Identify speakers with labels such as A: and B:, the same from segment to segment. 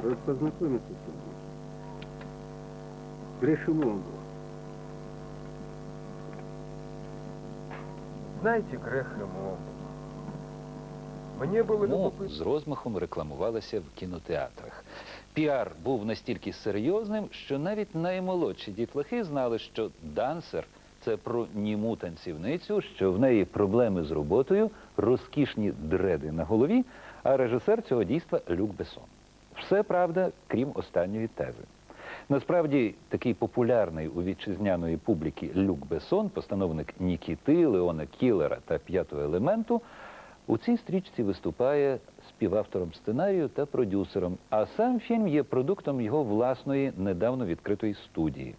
A: Просто познакомиться с ним. Грешимом был.
B: Знаете, грех ему. Мне было
C: Тому
B: любопытно.
C: з розмахом рекламувалася в кінотеатрах. Піар був настільки серйозним, що навіть наймолодші дітлахи знали, що дансер це про німу танцівницю, що в неї проблеми з роботою, розкішні дреди на голові, а режисер цього дійства Люк Бесон. Все правда, крім останньої тези. Насправді, такий популярний у вітчизняної публіки Люк Бесон, постановник Нікіти, Леона Кілера та п'ятого елементу, у цій стрічці виступає співавтором сценарію та продюсером, а сам фільм є продуктом його власної недавно відкритої студії.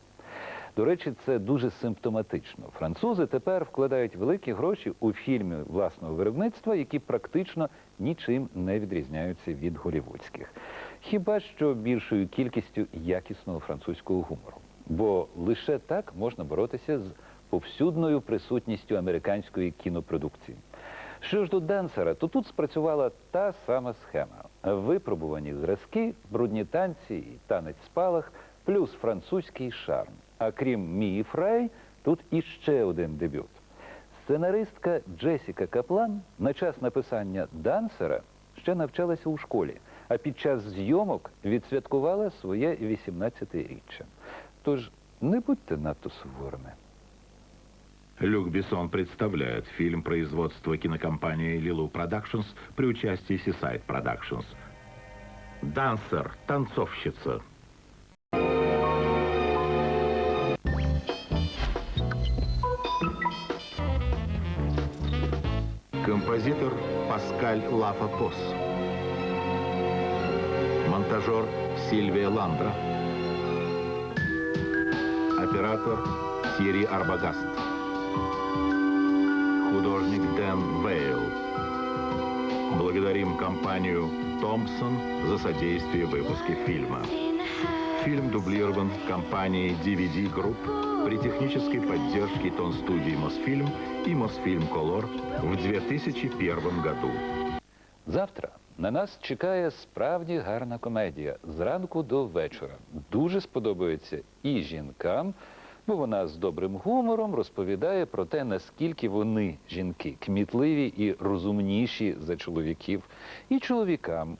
C: До речі, це дуже симптоматично. Французи тепер вкладають великі гроші у фільми власного виробництва, які практично нічим не відрізняються від голівудських. Хіба що більшою кількістю якісного французького гумору. Бо лише так можна боротися з повсюдною присутністю американської кінопродукції. Що ж до дансера, то тут спрацювала та сама схема. Випробувані зразки, брудні танці і танець спалах, плюс французький шарм. А крім Мії Фрай, тут іще один дебют. Сценаристка Джесіка Каплан на час написання дансера ще навчалася у школі, а під час зйомок відсвяткувала своє 18-річчя. Тож не будьте надто суворими.
D: Люк Бессон представляет фильм производства кинокомпании Лилу Productions при участии Seaside Productions. Дансер, танцовщица. Композитор Паскаль Лафа-Пос. Монтажер Сильвия Ландра. Оператор Сири Арбагаст. Художник Дэн Вейл. Благодарим компанию «Томпсон» за содействие в выпуске фильма. Фильм дублирован компанией DVD Group при технической поддержке тон-студии «Мосфильм» и «Мосфильм Колор» в 2001 году.
C: Завтра на нас чекає справді гарна комедія зранку до вечора. Дуже сподобається і жінкам, бо вона з добрим гумором розповідає про те, наскільки вони, жінки, кмітливі і розумніші за чоловіків, і чоловікам,